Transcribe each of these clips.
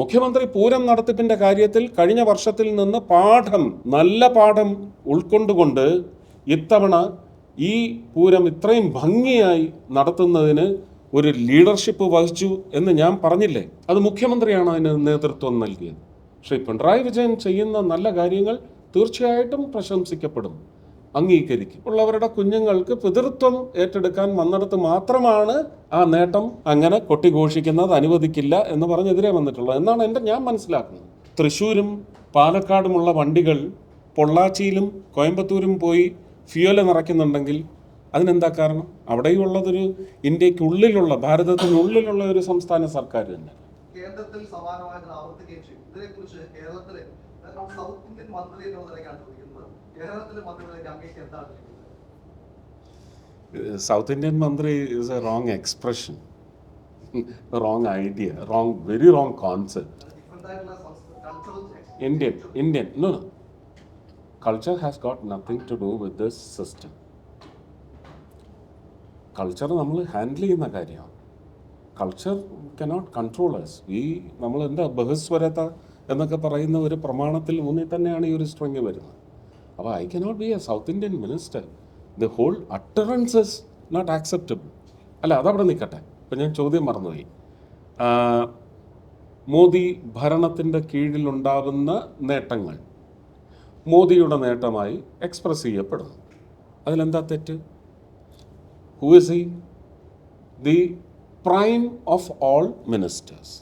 മുഖ്യമന്ത്രി പൂരം നടത്തിപ്പിന്റെ കാര്യത്തിൽ കഴിഞ്ഞ വർഷത്തിൽ നിന്ന് പാഠം നല്ല പാഠം ഉൾക്കൊണ്ടുകൊണ്ട് ഇത്തവണ ഈ പൂരം ഇത്രയും ഭംഗിയായി നടത്തുന്നതിന് ഒരു ലീഡർഷിപ്പ് വഹിച്ചു എന്ന് ഞാൻ പറഞ്ഞില്ലേ? അത് മുഖ്യമന്ത്രിയാണ് അതിന് നേതൃത്വം നൽകിയത്. ശ്രീ പിണറായി വിജയൻ ചെയ്യുന്ന നല്ല കാര്യങ്ങൾ തീർച്ചയായിട്ടും പ്രശംസിക്കപ്പെടും. അംഗീകരിക്കും. ഉള്ളവരുടെ കുഞ്ഞുങ്ങൾക്ക് പിതൃത്വം ഏറ്റെടുക്കാൻ വന്നിടത്ത് മാത്രമാണ് ആ നേട്ടം അങ്ങനെ കൊട്ടിഘോഷിക്കുന്നത് അനുവദിക്കില്ല എന്ന് പറഞ്ഞെതിരെ വന്നിട്ടുള്ളത്. എന്നാണ് എന്റെ ഞാൻ മനസ്സിലാക്കുന്നത്. തൃശ്ശൂരും പാലക്കാടുമുള്ള വണ്ടികൾ പൊള്ളാച്ചിയിലും കോയമ്പത്തൂരും പോയി ഫ്യൂല നിറയ്ക്കുന്നുണ്ടെങ്കിൽ അതിനെന്താ കാരണം? അവിടെയുള്ളതൊരു ഇന്ത്യക്കുള്ളിലുള്ള ഭാരതത്തിനുള്ളിലുള്ള ഒരു സംസ്ഥാന സർക്കാർ തന്നെ. കേന്ദ്രത്തിൽ സമാനമായത് ആവർത്തിക്കുകയും ചെയ്യും. ഇതിനെക്കുറിച്ച് കേരളത്തിലെ സൗത്ത് ഇന്ത്യൻ മന്ത്രി എന്നുള്ള നിലയ്ക്കാണ് സൗത്ത് ഇന്ത്യൻ മന്ത്രി is a wrong expression wrong idea wrong very wrong concept Indian Indian culture has got nothing to do with this system. Culture നമ്മൾ ഹാൻഡിൽ ചെയ്യുന്ന കാര്യമാണ്. കൾച്ചർ കനോട്ട് കൺട്രോൾ എസ് ഈ നമ്മൾ എന്താ ബഹുസ്വരത എന്നൊക്കെ പറയുന്ന ഒരു പ്രമാണത്തിൽ ഊന്നി തന്നെയാണ് ഈ ഒരു സ്ട്രിങ് വരുന്നത്. അപ്പോൾ I cannot be a south Indian minister the whole utterances not acceptable അല്ല അതവിടെ നിൽക്കട്ടെ. ഇപ്പം ഞാൻ ചോദ്യം മറന്നുപോയി. മോദി ഭരണത്തിന്റെ കീഴിലുണ്ടാകുന്ന നേട്ടങ്ങൾ മോദിയുടെ നേട്ടമായി എക്സ്പ്രസ് ചെയ്യപ്പെടുന്നു. അതിലെന്താ തെറ്റ്? Who is he the prime of all ministers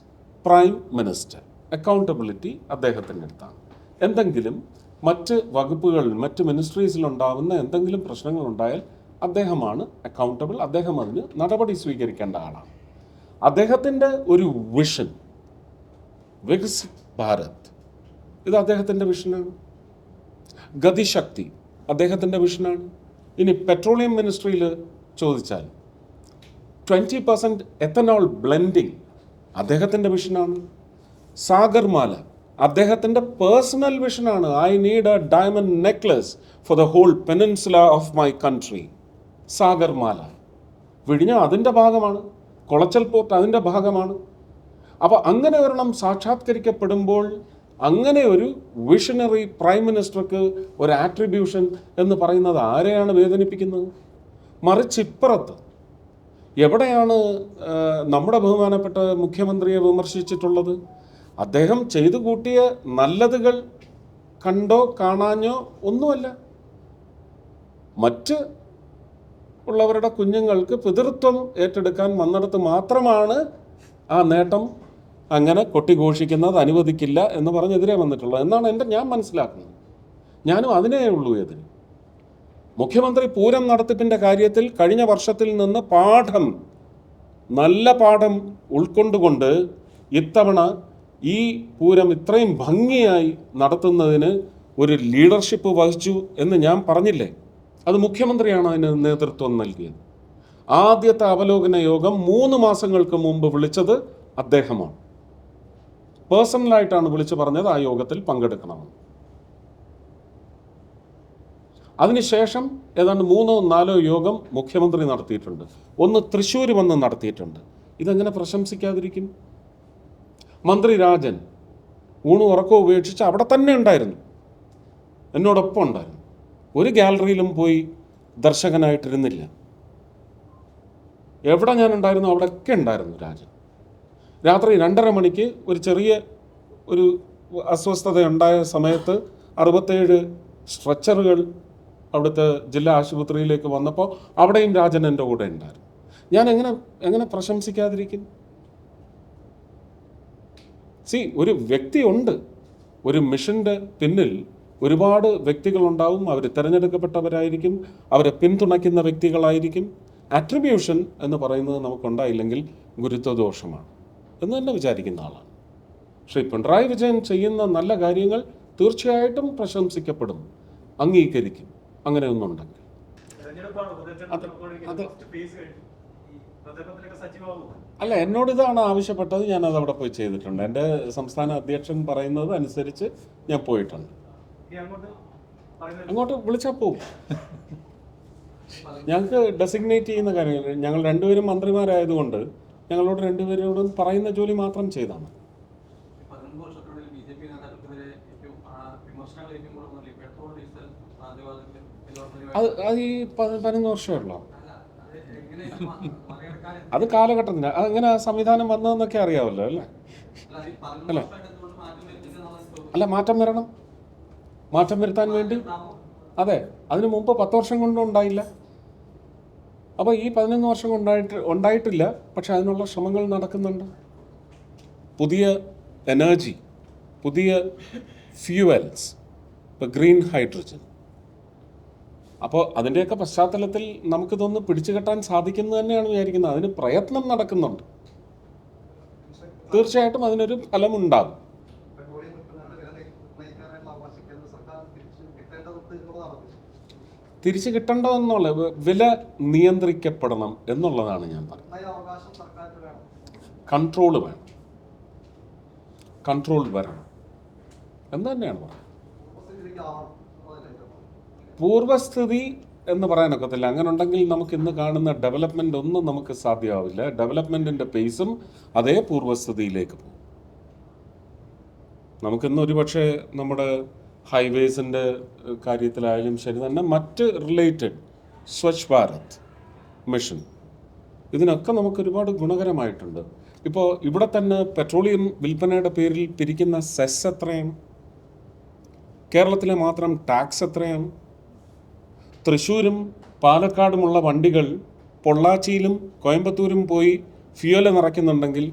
prime minister accountability അദ്ദേഹത്തിന്റെ അടുത്താണ്. എന്തെങ്കിലും മറ്റ് വകുപ്പുകളിൽ മറ്റ് മിനിസ്ട്രീസിലുണ്ടാവുന്ന എന്തെങ്കിലും പ്രശ്നങ്ങളുണ്ടായാൽ അദ്ദേഹമാണ് അക്കൗണ്ടബിൾ അദ്ദേഹം അതിന് നടപടി സ്വീകരിക്കേണ്ട ആളാണ്. അദ്ദേഹത്തിന്റെ ഒരു വിഷൻ വികസിത് ഭാരത്. ഇത് അദ്ദേഹത്തിന്റെ വിഷനാണ് ഗതിശക്തി അദ്ദേഹത്തിന്റെ വിഷനാണ് ഇനി പെട്രോളിയം മിനിസ്ട്രിയിൽ ചോദിച്ചാൽ ട്വന്റി പെർസെന്റ് എത്തനോൾ ബ്ലെൻഡിങ് അദ്ദേഹത്തിന്റെ വിഷനാണ് സാഗർമാല അദ്ദേഹത്തിന്റെ personal വിഷനാണ്. I need a diamond necklace for the whole peninsula of my country Sagarmala വിഴിഞ്ഞ അതിന്റെ ഭാഗമാണ്. കുളച്ചൽ പോർട്ട് അതിന്റെ ഭാഗമാണ്. അപ്പോൾ അങ്ങനെ ഒരെണ്ണം സാക്ഷാത്കരിക്കപ്പെടുമ്പോൾ അങ്ങനെ ഒരു വിഷണറി പ്രൈം മിനിസ്റ്റർക്ക് ഒരു ആട്രിബ്യൂഷൻ എന്ന് പറയുന്നത് ആരെയാണ് വേദനിപ്പിക്കുന്നത്? മറിച്ച് ഇപ്പുറത്ത് എവിടെയാണ് നമ്മുടെ ബഹുമാനപ്പെട്ട മുഖ്യമന്ത്രിയെ വിമർശിച്ചിട്ടുള്ളത്? അദ്ദേഹം ചെയ്തു കൂട്ടിയ നല്ലതുകൾ കണ്ടോ കാണാഞ്ഞോ ഒന്നുമല്ല. മറ്റ് ഉള്ളവരുടെ കുഞ്ഞുങ്ങൾക്ക് പിതൃത്വം ഏറ്റെടുക്കാൻ വന്നിടത്ത് മാത്രമാണ് ആ നേട്ടം അങ്ങനെ കൊട്ടിഘോഷിക്കുന്നത് അനുവദിക്കില്ല എന്ന് പറഞ്ഞെതിരെ വന്നിട്ടുള്ളത്. എന്നാണ് എന്റെ ഞാൻ മനസ്സിലാക്കുന്നത്. ഞാനും അതിനേ ഉള്ളൂ എതിര് മുഖ്യമന്ത്രി പൂരം നടത്തിപ്പിന്റെ കാര്യത്തിൽ കഴിഞ്ഞ വർഷത്തിൽ നിന്ന് പാഠം നല്ല പാഠം ഉൾക്കൊണ്ടുകൊണ്ട് ഇത്തവണ ഈ പൂരം ഇത്രയും ഭംഗിയായി നടത്തുന്നതിന് ഒരു ലീഡർഷിപ്പ് വഹിച്ചു എന്ന് ഞാൻ പറഞ്ഞില്ലേ? അത് മുഖ്യമന്ത്രിയാണ് അതിന് നേതൃത്വം നൽകിയത്. ആദ്യത്തെ അവലോകന യോഗം മൂന്ന് മാസങ്ങൾക്ക് മുമ്പ് വിളിച്ചത് അദ്ദേഹമാണ്. പേഴ്സണലായിട്ടാണ് വിളിച്ചു പറഞ്ഞത് ആ യോഗത്തിൽ പങ്കെടുക്കണമെന്ന്. അതിനുശേഷം ഏതാണ്ട് മൂന്നോ നാലോ യോഗം മുഖ്യമന്ത്രി നടത്തിയിട്ടുണ്ട്. ഒന്ന് തൃശ്ശൂർ വന്ന് നടത്തിയിട്ടുണ്ട്. ഇതെങ്ങനെ പ്രശംസിക്കാതിരിക്കും? മന്ത്രി രാജൻ ഊണും ഉറക്കവും ഉപേക്ഷിച്ച് അവിടെ തന്നെ ഉണ്ടായിരുന്നു. എന്നോടൊപ്പം ഉണ്ടായിരുന്നു. ഒരു ഗാലറിയിലും പോയി ദർശകനായിട്ടിരുന്നില്ല. എവിടെ ഞാൻ ഉണ്ടായിരുന്നു അവിടെയൊക്കെ ഉണ്ടായിരുന്നു രാജൻ. രാത്രി രണ്ടര മണിക്ക് ഒരു ചെറിയ ഒരു അസ്വസ്ഥത ഉണ്ടായ സമയത്ത് അറുപത്തേഴ് സ്ട്രെച്ചറുകൾ അവിടുത്തെ ജില്ലാ ആശുപത്രിയിലേക്ക് വന്നപ്പോൾ അവിടെയും രാജൻ എന്റെ കൂടെ ഉണ്ടായിരുന്നു. ഞാൻ എങ്ങനെ എങ്ങനെ പ്രശംസിക്കാതിരിക്കും? സി ഒരു വ്യക്തിയുണ്ട് ഒരു മിഷന്റെ പിന്നിൽ ഒരുപാട് വ്യക്തികളുണ്ടാവും. അവർ തിരഞ്ഞെടുക്കപ്പെട്ടവരായിരിക്കും. അവരെ പിന്തുണയ്ക്കുന്ന വ്യക്തികളായിരിക്കും. അട്രിബ്യൂഷൻ എന്ന് പറയുന്നത് നമുക്കുണ്ടായില്ലെങ്കിൽ ഗുരുത്വദോഷമാണ് എന്ന് തന്നെ വിചാരിക്കുന്ന ആളാണ്. ശ്രീ പിണറായി വിജയൻ ചെയ്യുന്ന നല്ല കാര്യങ്ങൾ തീർച്ചയായിട്ടും പ്രശംസിക്കപ്പെടും അംഗീകരിക്കും അങ്ങനെ ഒന്നുണ്ടെങ്കിൽ തെരഞ്ഞെടുപ്പാണ് അത് അത്. അല്ല എന്നോട് ഇതാണ് ആവശ്യപ്പെട്ടത്. ഞാൻ അത് അവിടെ പോയി ചെയ്തിട്ടുണ്ട്. എന്റെ സംസ്ഥാന അധ്യക്ഷൻ പറയുന്നത് അനുസരിച്ച് ഞാൻ പോയിട്ടുണ്ട്. അങ്ങോട്ട് വിളിച്ചാ വിളിച്ചാൽ പോകും ഞങ്ങൾക്ക് ഡെസിഗ്നേറ്റ് ചെയ്യുന്ന കാര്യങ്ങൾ. ഞങ്ങൾ രണ്ടുപേരും മന്ത്രിമാരായതുകൊണ്ട് ഞങ്ങളോട് രണ്ടുപേരോടും പറയുന്ന ജോലി മാത്രം ചെയ്താണ്. അത് അത് ഈ പതിനൊന്ന് വർഷമുള്ളൂ അല്ല അത് അതെങ്ങനെ കാലഘട്ടത്തിന് അങ്ങനെ സംവിധാനം വന്നതെന്നൊക്കെ അറിയാമല്ലോ അല്ലേ? അല്ല? അല്ല മാറ്റം വരണം. മാറ്റം വരുത്താൻ വേണ്ടി. അതെ അതിനു മുമ്പ് പത്ത് വർഷം കൊണ്ടും ഉണ്ടായില്ല. അപ്പോൾ ഈ പതിനൊന്ന് വർഷം കൊണ്ടായിട്ട് ഉണ്ടായിട്ടില്ല. പക്ഷെ അതിനുള്ള ശ്രമങ്ങൾ നടക്കുന്നുണ്ട്. പുതിയ എനർജി പുതിയ ഫ്യൂവൽസ് ഇപ്പോൾ ഗ്രീൻ ഹൈഡ്രജൻ. അപ്പോൾ അതിന്റെയൊക്കെ പശ്ചാത്തലത്തിൽ നമുക്കിതൊന്ന് പിടിച്ചു കെട്ടാൻ സാധിക്കുന്നു തന്നെയാണ് വിചാരിക്കുന്നത്. അതിന് പ്രയത്നം നടക്കുന്നുണ്ട്. തീർച്ചയായിട്ടും അതിനൊരു ഫലമുണ്ടാകും. തിരിച്ചു കിട്ടേണ്ടതെന്നുള്ള വില നിയന്ത്രിക്കപ്പെടണം എന്നുള്ളതാണ് ഞാൻ പറയുന്നത്. കൺട്രോൾ വേണം. കൺട്രോൾ വരണം. എന്ന് തന്നെയാണ് പറയുന്നത് ഉപസ്ഥിതിയിലേക്ക് ആവണം എന്നുള്ളതല്ലേ ഏറ്റവും പ്രധാനം. പൂർവസ്ഥിതി എന്ന് പറയാനൊക്കത്തില്ല അങ്ങനെ ഉണ്ടെങ്കിൽ നമുക്ക് ഇന്ന് കാണുന്ന ഡെവലപ്മെന്റ് ഒന്നും നമുക്ക് സാധ്യമാവില്ല. ഡെവലപ്മെന്റിന്റെ പേസും അതേ പൂർവസ്ഥിതിയിലേക്ക് പോകും. നമുക്കിന്ന് ഒരുപക്ഷെ നമ്മുടെ ഹൈവേസിന്റെ കാര്യത്തിലായാലും ശരി തന്നെ മറ്റ് റിലേറ്റഡ് സ്വച്ഛ് ഭാരത് മിഷൻ ഇതിനൊക്കെ നമുക്ക് ഒരുപാട് ഗുണകരമായിട്ടുണ്ട്. ഇപ്പോൾ ഇവിടെ തന്നെ പെട്രോളിയം വിൽപ്പനയുടെ പേരിൽ പിരിക്കുന്ന സെസ് എത്രയാണ്? കേരളത്തിലെ മാത്രം ടാക്സ് എത്രയാണ്? തൃശ്ശൂരും പാലക്കാടുമുള്ള വണ്ടികൾ പൊള്ളാച്ചിയിലും കോയമ്പത്തൂരും പോയി ഫ്യൂല നിറയ്ക്കുന്നുണ്ടെങ്കിൽ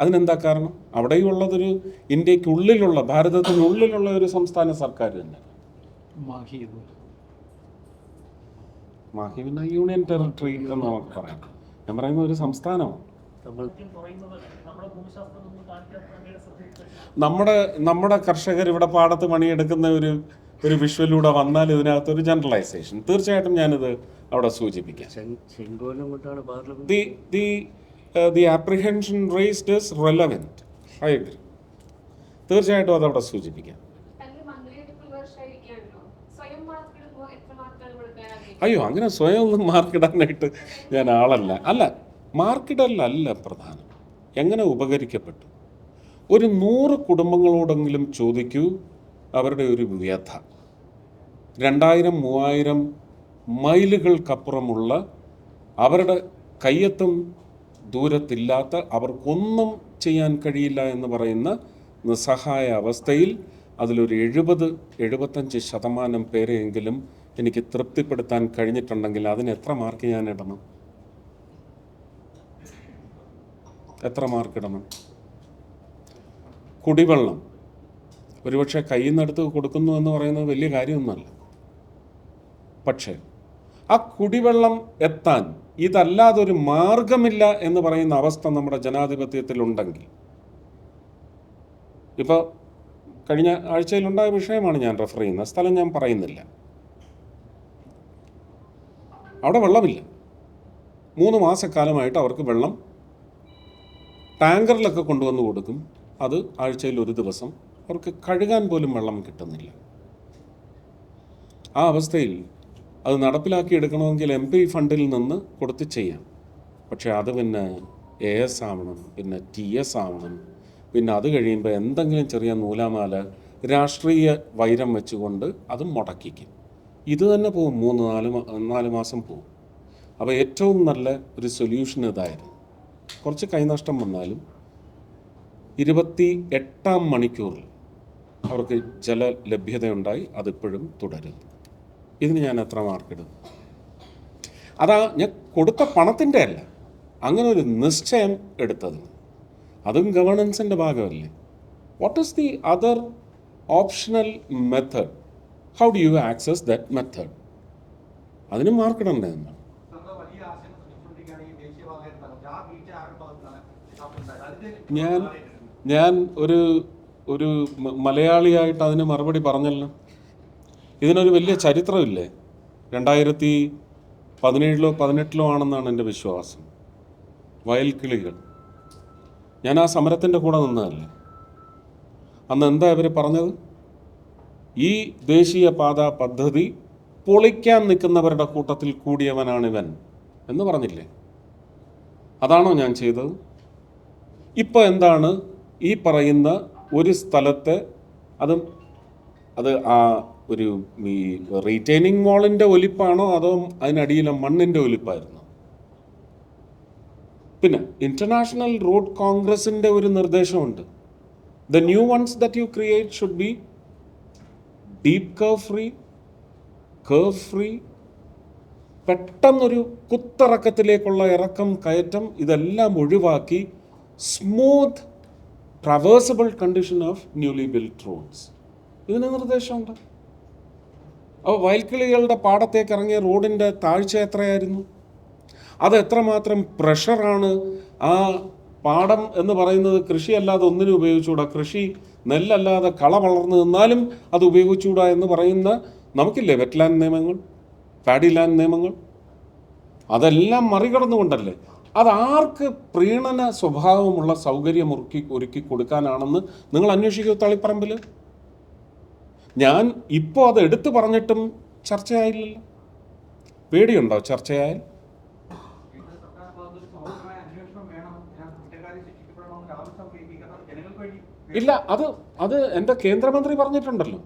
അതിനെന്താ കാരണം? അവിടെയുള്ളതൊരു ഇന്ത്യക്കുള്ളിലുള്ള ഭാരതത്തിനുള്ളിലുള്ള ഒരു സംസ്ഥാന സർക്കാർ തന്നെ. മാഹി മാഹി പിന്നെ യൂണിയൻ ടെറിട്ടറി എന്ന് നമുക്ക് പറയാം. ഞാൻ പറയുന്ന ഒരു സംസ്ഥാനമാണ്. നമ്മുടെ നമ്മുടെ കർഷകർ ഇവിടെ പാടത്ത് പണിയെടുക്കുന്ന ഒരു ഒരു വിഷ്വലിലൂടെ വന്നാൽ ഇതിനകത്ത് ഒരു ജനറലൈസേഷൻ തീർച്ചയായിട്ടും ഞാനിത് അവിടെ സൂചിപ്പിക്കാം. The the the apprehension raised is the I raised is relevant. I തീർച്ചയായിട്ടും അതവിടെ സൂചിപ്പിക്കാം. അയ്യോ അങ്ങനെ സ്വയം ഒന്നും മാർക്കിടാനായിട്ട് ഞാൻ ആളല്ല. അല്ല മാർക്കിടലല്ല പ്രധാനം. എങ്ങനെ ഉപകരിക്കപ്പെട്ടു? ഒരു നൂറ് കുടുംബങ്ങളോടെങ്കിലും ചോദിക്കൂ അവരുടെ ഒരു വ്യഥ. രണ്ടായിരം മൂവായിരം മൈലുകൾക്കപ്പുറമുള്ള അവരുടെ കയ്യെത്തും ദൂരത്തില്ലാത്ത അവർക്കൊന്നും ചെയ്യാൻ കഴിയില്ല എന്ന് പറയുന്ന നിസ്സഹായ അവസ്ഥയിൽ അതിലൊരു എഴുപത് എഴുപത്തഞ്ച് ശതമാനം പേരെയെങ്കിലും എനിക്ക് തൃപ്തിപ്പെടുത്താൻ കഴിഞ്ഞിട്ടുണ്ടെങ്കിൽ അതിന് എത്ര മാർക്ക് ഞാൻ ഇടണം? എത്ര മാർക്ക് ഇടണം? കുടിവെള്ളം. ഒരുപക്ഷെ കയ്യിൽ നിന്നെടുത്ത് കൊടുക്കുന്നു എന്ന് പറയുന്നത് വലിയ കാര്യമൊന്നുമല്ല. പക്ഷേ ആ കുടിവെള്ളം എത്താൻ ഇതല്ലാതെ ഒരു മാർഗമില്ല എന്ന് പറയുന്ന അവസ്ഥ നമ്മുടെ ജനാധിപത്യത്തിലുണ്ടെങ്കിൽ. ഇപ്പോൾ കഴിഞ്ഞ ആഴ്ചയിലുണ്ടായ വിഷയമാണ് ഞാൻ റെഫർ ചെയ്യുന്നത് സ്ഥലം ഞാൻ പറയുന്നില്ല. അവിടെ വെള്ളമില്ല. മൂന്ന് മാസക്കാലമായിട്ട് അവർക്ക് വെള്ളം ടാങ്കറിലൊക്കെ കൊണ്ടുവന്ന് കൊടുക്കും. അത് ആഴ്ചയിൽ ഒരു ദിവസം അവർക്ക് കഴുകാൻ പോലും വെള്ളം കിട്ടുന്നില്ല. ആ അവസ്ഥയിൽ അത് നടപ്പിലാക്കി എടുക്കണമെങ്കിൽ എം പി ഫണ്ടിൽ നിന്ന് കൊടുത്ത് ചെയ്യാം. പക്ഷേ അത് പിന്നെ എ എസ് ആവണം പിന്നെ ടി എസ് ആവണം. പിന്നെ അത് കഴിയുമ്പോൾ എന്തെങ്കിലും ചെറിയ നൂലാമാല രാഷ്ട്രീയ വൈരം വെച്ചുകൊണ്ട് അത് മുടക്കിക്കും. ഇത് തന്നെ പോകും മൂന്ന് നാല് നാല് മാസം പോകും അപ്പോൾ ഏറ്റവും നല്ല ഒരു സൊല്യൂഷൻ ഇതായിരുന്നു. കുറച്ച് കൈനഷ്ടം വന്നാലും ഇരുപത്തി എട്ടാം മണിക്കൂറിൽ അവർക്ക് ജല ലഭ്യതയുണ്ടായി അതിപ്പോഴും തുടരുന്നു. ഇതിന് ഞാൻ എത്ര മാർക്കിടും അതാ ഞാൻ കൊടുത്ത പണത്തിന്റെ അല്ല അങ്ങനെ ഒരു നിശ്ചയം എടുത്തതിന് അതും ഗവേണൻസിന്റെ ഭാഗമല്ലേ. What is the other optional method how do you access that method അതിന് മാർക്കിടണ്ടേ എന്നാണ് ഞാൻ ഞാൻ ഒരു ഒരു മലയാളിയായിട്ട് അതിന് മറുപടി പറഞ്ഞല്ലോ. ഇതിനൊരു വലിയ ചരിത്രമില്ലേ? രണ്ടായിരത്തി പതിനേഴിലോ പതിനെട്ടിലോ ആണെന്നാണ് എന്റെ വിശ്വാസം. വയൽക്കിളികൾ ഞാൻ ആ സമരത്തിന്റെ കൂടെ നിന്നതല്ലേ? അന്ന് എന്താ ഇവർ പറഞ്ഞത്? ഈ ദേശീയപാത പദ്ധതി പൊളിക്കാൻ നിൽക്കുന്നവരുടെ കൂട്ടത്തിൽ കൂടിയവനാണിവൻ എന്ന് പറഞ്ഞില്ലേ? അതാണോ ഞാൻ ചെയ്തത്? ഇപ്പോൾ എന്താണ് ഈ പറയുന്ന ഒരു സ്ഥലത്തെ അതും അത് ആ ഒരു ഈ റീറ്റെയിനിങ് വാളിന്റെ ഒലിപ്പാണോ അതോ അതിനടിയിലെ മണ്ണിന്റെ ഒലിപ്പായിരുന്നു? പിന്നെ ഇന്റർനാഷണൽ റോഡ് കോൺഗ്രസിന്റെ ഒരു നിർദ്ദേശമുണ്ട്. The new ones that you create should be deep curve free curve free പെട്ടെന്നൊരു കുത്തിറക്കത്തിലേക്കുള്ള ഇറക്കം കയറ്റം ഇതെല്ലാം ഒഴിവാക്കി smooth traversable condition of newly build roads ഇതിന് നിർദ്ദേശമുണ്ട്. അപ്പോൾ വയൽക്കിളികളുടെ പാടത്തേക്ക് ഇറങ്ങിയ റോഡിന്റെ താഴ്ച എത്രയായിരുന്നു? അത് എത്രമാത്രം പ്രഷറാണ് ആ പാടം എന്ന് പറയുന്നത് കൃഷിയല്ലാതെ ഒന്നിനും ഉപയോഗിച്ചുകൂടാ. കൃഷി നെല്ലല്ലാതെ കള വളർന്നു നിന്നാലും അത് ഉപയോഗിച്ചുകൂടാ എന്ന് പറയുന്ന നമുക്കില്ലേ വെറ്റ്ലാൻഡ് നിയമങ്ങൾ പാഡി ലാൻഡ് നിയമങ്ങൾ? അതെല്ലാം മറികടന്നുകൊണ്ടല്ലേ? അത് ആർക്ക് പ്രീണന സ്വഭാവമുള്ള സൗകര്യം ഒരുക്കി ഒരുക്കി കൊടുക്കാനാണെന്ന് നിങ്ങൾ അന്വേഷിക്കൂ തളിപ്പറമ്പിൽ ഞാൻ ഇപ്പോൾ അത് എടുത്തു പറഞ്ഞിട്ടും ചർച്ചയായില്ലല്ലോ. പേടിയുണ്ടോ ചർച്ചയായാൽ? ഇല്ല അത് അത് എന്റെ കേന്ദ്രമന്ത്രി പറഞ്ഞിട്ടുണ്ടല്ലോ.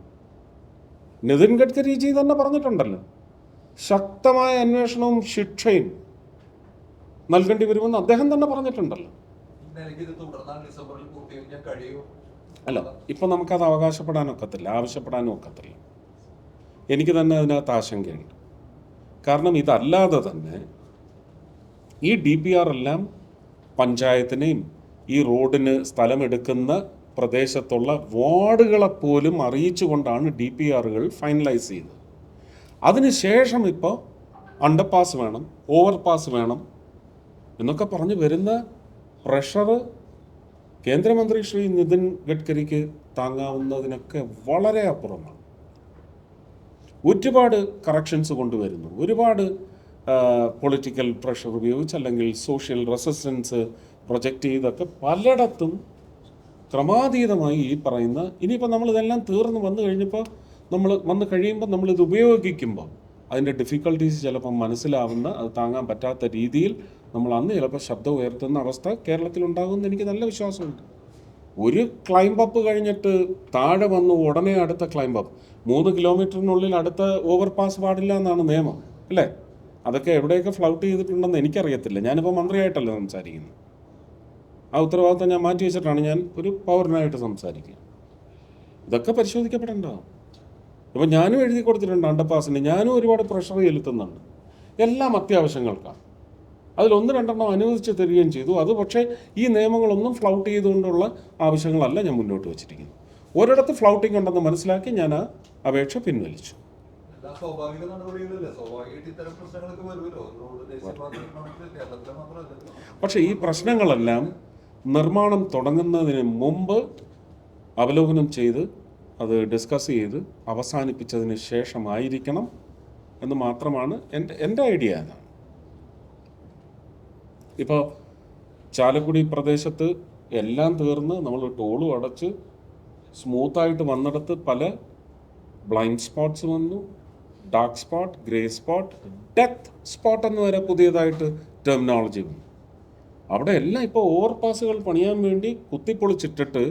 നിതിൻ ഗഡ്കരിജി തന്നെ പറഞ്ഞിട്ടുണ്ടല്ലോ. ശക്തമായ അന്വേഷണവും ശിക്ഷയും നൽകേണ്ടി വരുമെന്ന് അദ്ദേഹം തന്നെ പറഞ്ഞിട്ടുണ്ടല്ലോ. അല്ല ഇപ്പം നമുക്കത് അവകാശപ്പെടാനൊക്കത്തില്ല ആവശ്യപ്പെടാനും ഒക്കത്തില്ല. എനിക്ക് തന്നെ അതിനകത്ത് ആശങ്കയുണ്ട്. കാരണം ഇതല്ലാതെ തന്നെ ഈ ഡി പി ആർ എല്ലാം പഞ്ചായത്തിനെയും ഈ റോഡിന് സ്ഥലമെടുക്കുന്ന പ്രദേശത്തുള്ള വാർഡുകളെപ്പോലും അറിയിച്ചുകൊണ്ടാണ് ഡി പി ആറുകൾ ഫൈനലൈസ് ചെയ്തത്. അതിനുശേഷം ഇപ്പോൾ അണ്ടർപാസ് വേണം ഓവർപാസ് വേണം എന്നൊക്കെ പറഞ്ഞ് വരുന്ന പ്രഷർ കേന്ദ്രമന്ത്രി ശ്രീ നിതിൻ ഗഡ്കരിക്ക് താങ്ങാവുന്നതിനൊക്കെ വളരെ അപ്പുറമാണ്. ഒരുപാട് കറക്ഷൻസ് കൊണ്ടുവരുന്നു. ഒരുപാട് പൊളിറ്റിക്കൽ പ്രഷർ ഉപയോഗിച്ച് അല്ലെങ്കിൽ സോഷ്യൽ റെസിസ്റ്റൻസ് പ്രൊജക്റ്റ് ചെയ്തൊക്കെ പലയിടത്തും ക്രമാതീതമായി ഈ പറയുന്ന ഇനിയിപ്പോൾ നമ്മളിതെല്ലാം തീർന്ന് വന്നു കഴിഞ്ഞപ്പോൾ നമ്മൾ വന്ന് കഴിയുമ്പോൾ നമ്മളിത് ഉപയോഗിക്കുമ്പോൾ അതിന്റെ ഡിഫിക്കൽട്ടീസ് ചിലപ്പോൾ മനസ്സിലാവുന്ന അത് താങ്ങാൻ പറ്റാത്ത രീതിയിൽ നമ്മൾ അന്ന് ചിലപ്പോൾ ശബ്ദം ഉയർത്തുന്ന അവസ്ഥ കേരളത്തിൽ കേരളത്തിലുണ്ടാകുമെന്ന് എനിക്ക് നല്ല വിശ്വാസമുണ്ട്. ഒരു ക്ലൈംബ് അപ്പ് കഴിഞ്ഞിട്ട് താഴെ വന്നു ഉടനെ അടുത്ത ക്ലൈംബ് അപ്പ് മൂന്ന് കിലോമീറ്ററിനുള്ളിൽ അടുത്ത ഓവർ പാസ് പാടില്ല എന്നാണ് നിയമം അല്ലേ? അതൊക്കെ എവിടെയൊക്കെ ഫ്ലൗട്ട് ചെയ്തിട്ടുണ്ടെന്ന് എനിക്കറിയത്തില്ല. ഞാനിപ്പോൾ മന്ത്രിയായിട്ടല്ല സംസാരിക്കുന്നത്. ആ ഉത്തരവാദിത്തം ഞാൻ മാറ്റി വെച്ചിട്ടാണ് ഞാൻ ഒരു പൗരനായിട്ട് സംസാരിക്കുക. ഇതൊക്കെ പരിശോധിക്കപ്പെടേണ്ടതാണ് ഇപ്പം ഞാനും എഴുതി കൊടുത്തിട്ടുണ്ട് അണ്ടർപാസിന് ഞാനും ഒരുപാട് പ്രഷർ ചെലുത്തുന്നുണ്ട്. എല്ലാം അത്യാവശ്യങ്ങൾക്കാണ്. അതിലൊന്ന് രണ്ടെണ്ണം അനുവദിച്ച് തരികയും ചെയ്തു. അത് പക്ഷേ ഈ നിയമങ്ങളൊന്നും ഫ്ലൗട്ട് ചെയ്തുകൊണ്ടുള്ള ആവശ്യങ്ങളല്ല ഞാൻ മുന്നോട്ട് വച്ചിരിക്കുന്നത്. ഒരിടത്ത് ഫ്ലൗട്ടിംഗ് ഉണ്ടെന്ന് മനസ്സിലാക്കി ഞാൻ ആ അപേക്ഷ പിൻവലിച്ചു. പക്ഷേ ഈ പ്രശ്നങ്ങളെല്ലാം നിർമ്മാണം തുടങ്ങുന്നതിന് മുമ്പ് അവലോകനം ചെയ്ത് അത് ഡിസ്കസ് ചെയ്ത് അവസാനിപ്പിച്ചതിന് ശേഷമായിരിക്കണം എന്ന് മാത്രമാണ് എന്റെ എന്റെ ഐഡിയ അതാണ് ഇപ്പോൾ ചാലക്കുടി പ്രദേശത്ത് എല്ലാം തീർന്ന് നമ്മൾ ടോളും അടച്ച് സ്മൂത്തായിട്ട് വന്നിടത്ത് പല ബ്ലൈൻഡ് സ്പോട്ട്സ് വന്നു dark spot grey spot death spot എന്ന് വരെ പുതിയതായിട്ട് ടെർമിനോളജി വന്നു. അവിടെ എല്ലാം ഇപ്പോൾ ഓവർ പാസുകൾ പണിയാൻ വേണ്ടി കുത്തിപ്പൊളിച്ചിട്ടിട്ട്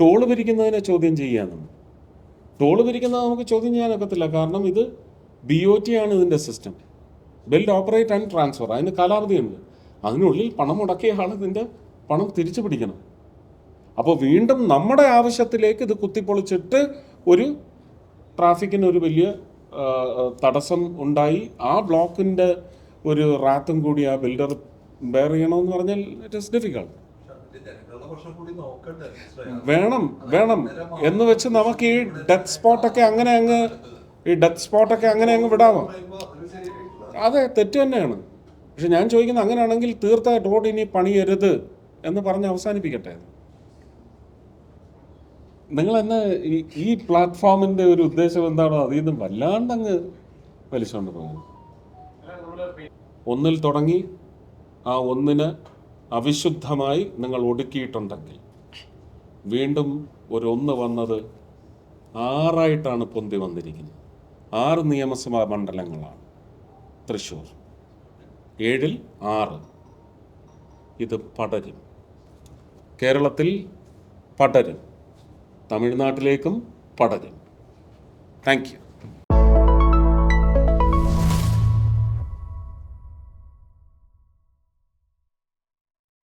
ടോൾ പിരിക്കുന്നതിനെ ചോദ്യം ചെയ്യാൻ ടോൾ പിരിക്കുന്നത് നമുക്ക് ചോദ്യം ചെയ്യാനൊക്കത്തില്ല. കാരണം ഇത് ബി ഒ ടി ആണ് ഇതിന്റെ system. Build operate and transfer അതിന് കാലാവധിയുണ്ട് അതിനുള്ളിൽ പണം മുടക്കിയ ആൾ ഇതിന്റെ പണം തിരിച്ചു പിടിക്കണം അപ്പോൾ വീണ്ടും നമ്മുടെ ആവശ്യത്തിലേക്ക് ഇത് കുത്തിപ്പൊളിച്ചിട്ട് ഒരു ട്രാഫിക്കിന് ഒരു വലിയ തടസ്സം ഉണ്ടായി ആ ബ്ലോക്കിന്റെ ഒരു റാത്തും കൂടി ആ ബിൽഡർ ബെയർ ചെയ്യണമെന്ന് പറഞ്ഞാൽ ഇറ്റ് ഇസ് ഡിഫിക്കൾട്ട്? വേണം വേണം എന്ന് വെച്ച് നമുക്ക് ഈ ഡെത്ത് സ്പോട്ടൊക്കെ അങ്ങനെ അങ്ങ് ഈ ഡെത്ത് സ്പോട്ടൊക്കെ അങ്ങനെ അങ്ങ് വിടാമോ. അതെ തെറ്റ് തന്നെയാണ് പക്ഷെ ഞാൻ ചോദിക്കുന്നത് അങ്ങനെയാണെങ്കിൽ തീർത്ത റോഡ് ഇനി പണിയരുത് എന്ന് പറഞ്ഞ് അവസാനിപ്പിക്കട്ടെ? നിങ്ങൾ എന്നെ ഈ പ്ലാറ്റ്ഫോമിന്റെ ഒരു ഉദ്ദേശം എന്താണോ അതിൽ നിന്ന് വല്ലാണ്ട് അങ്ങ് വലിച്ചുകൊണ്ട് പോകും. ഒന്നിൽ തുടങ്ങി ആ ഒന്നിന് അവിശുദ്ധമായി നിങ്ങൾ ഒടുക്കിയിട്ടുണ്ടെങ്കിൽ വീണ്ടും ഒരു ഒന്ന് വന്നത് ആറായിട്ടാണ് പൊന്തി വന്നിരിക്കുന്നത്. ആറ് നിയമസഭാ മണ്ഡലങ്ങളാണ് തൃശ്ശൂർ. ഏഴിൽ ആറ്. ഇത് പടരും കേരളത്തിൽ പടരും തമിഴ്നാട്ടിലേക്കും പടരും താങ്ക് യു